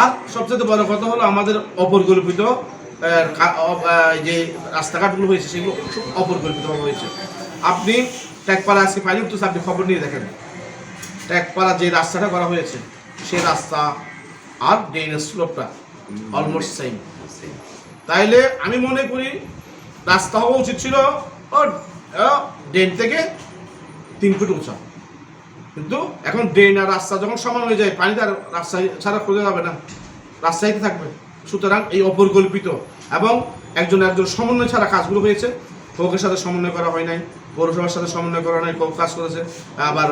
আর সবচেয়ে বড় কথা হলো আমাদের অপরিকল্পিত যে রাস্তাঘাটগুলো হয়েছে, সেগুলো অপরিকল্পিতভাবে হয়েছে। আপনি ট্যাগপাড়া আজকে পাইলে তো আপনি খবর নিয়ে দেখেন। ট্যাগপাড়া যে রাস্তাটা করা হয়েছে সেই রাস্তা আর ড্রেনের স্লোপটা অলমোস্ট সেম তাইলে আমি মনে করি রাস্তা হওয়া উচিত ছিল ও ড্রেন থেকে তিন ফুট উঁচা। কিন্তু এখন ড্রেন আর রাস্তা যখন সমান হয়ে যায়, পানি তার রাস্তা ছাড়া খুঁজে যাবে না। রাস্তাইতে থাকবে। সুতরাং এই অপরিকল্পিত এবং একজন একজন সমন্বয় ছাড়া কাজগুলো হয়েছে। কোকের সাথে সমন্বয় করা হয় নাই, পৌরসভার সাথে সমন্বয় করা নাই কোক কাজ করেছে, আবার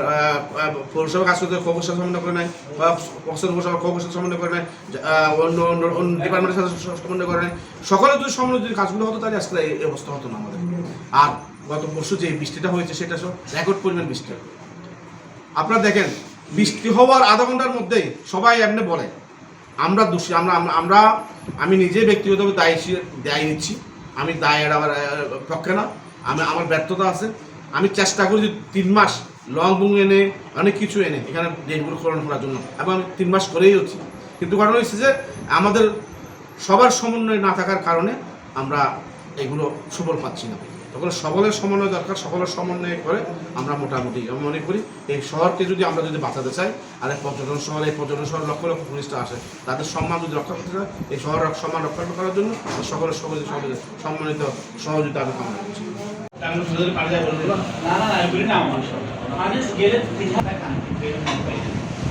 পৌরসভা কাজ করতে কোকের সাথে সমন্বয় করে নাই, বা পৌরসভা কোকের সাথে সমন্বয় করে নাই অন্য অন্য অন্য ডিপার্টমেন্টের সাথে সমন্বয় করে নাই। সকলে যদি সমন্বয় যদি কাজগুলো হতো, তাহলে এই এই অবস্থা হতো না আমাদের। আর গত পরশু যে বৃষ্টিটা হয়েছে, সেটা সব রেকর্ড পরিমাণ বৃষ্টি। আপনারা দেখেন বৃষ্টি হওয়ার আধা ঘণ্টার মধ্যেই সবাই এমনি বলে আমরা দোষী আমরা আমরা- আমি নিজে ব্যক্তিগতভাবে দায়ী দায়ী নিচ্ছি আমি দায়ের আবার আহ, পক্ষে না আমি আমার ব্যর্থতা আছে আমি চেষ্টা করি যে তিন মাস লং বুং এনে অনেক কিছু এনে এখানে ডেটগুলো পূরণ করার জন্য এবং আমি তিন মাস করেই হচ্ছি। কিন্তু ঘটনা হচ্ছে যে আমাদের সবার সমন্বয় না থাকার কারণে আমরা এগুলো সফল পাচ্ছি না। তখন সকলের সমন্বয় দরকার সকলের সমন্বয় করে আমরা মোটামুটি আমি মনে করি এই শহরকে যদি আমরা যদি বাঁচাতে চাই আর এই পর্যটন শহর এই পর্যটন শহর লক্ষ লক্ষ টুরিস্ট আসে তাদের সম্মান যদি রক্ষা করতে চাই এই শহর সম্মান রক্ষা করার জন্য সকলের সহযোগী সহযোগী সম্মানিত সহযোগিতা আমি কামনা করছি।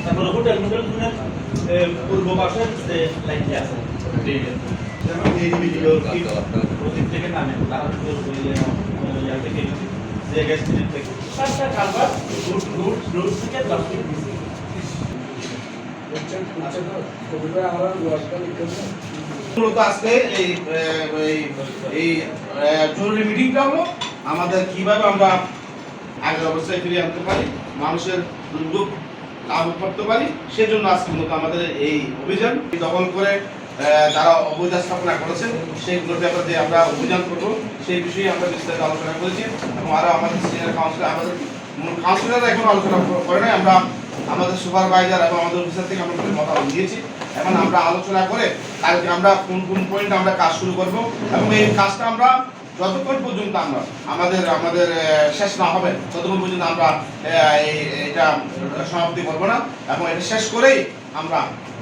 তারপরে হোটেল পূর্ব পাশের যে লাইনটি আছে। এই ভিডিও ওদিক থেকে নামে তারা ইয়া থেকে যে গ্যাস থেকে রুট রুট রুট থেকে এই মিটিংটা আমাদের কীভাবে আমরা আগের অবস্থায় ফিরিয়ে আনতে পারি মানুষের দুর্যোগ লাভ করতে পারি সেজন্য আজকে মূলত আমাদের এই অভিযান দখল করে যারা অবৈধ স্থাপনা করেছে সেইগুলোর ব্যাপারে আমরা অভিযান করব। সেই বিষয়ে আমরা বিস্তারিত আলোচনা করেছি এবং আরও আমাদের সিনিয়র কাউন্সিলর আমাদের কাউন্সিলররা এখন আলোচনা করে নাই। আমরা আমাদের সুপারভাইজার এবং আমাদের অফিসার থেকে আমরা মতামত দিয়েছি এখন আমরা আলোচনা করে কালকে আমরা কোন কোন পয়েন্ট আমরা কাজ শুরু করব এবং এই কাজটা আমরা যতক্ষণ পর্যন্ত আমরা আমাদের আমাদের শেষ না হবে, ততক্ষণ পর্যন্ত আমরা এটা সমাপ্তি করব না এবং এটা শেষ করেই আমরা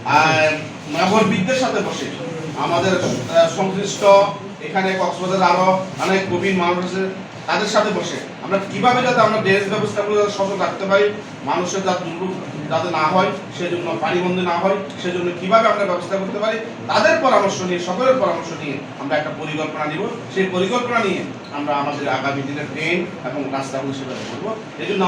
আহ, নগরবিদদের সাথে বসে আমাদের সংশ্লিষ্ট এখানে কক্সবাজার আরও অনেক প্রবীণ মানুষ আছে তাদের সাথে বসে আমরা কীভাবে যাতে আমরা ড্রেস ব্যবস্থাগুলো যাতে সচল রাখতে পারি মানুষের যাতে দুর্ভোগ যাতে না হয় সেজন্য পানিবন্দী না হয় সেজন্য কীভাবে আমরা ব্যবস্থা করতে পারি তাদের পরামর্শ নিয়ে সকলের পরামর্শ নিয়ে আমরা একটা পরিকল্পনা নিব। সেই পরিকল্পনা নিয়ে আমরা আমাদের আগামী দিনের ট্রেন এবং রাস্তাগুলো সেভাবে করব। এই জন্য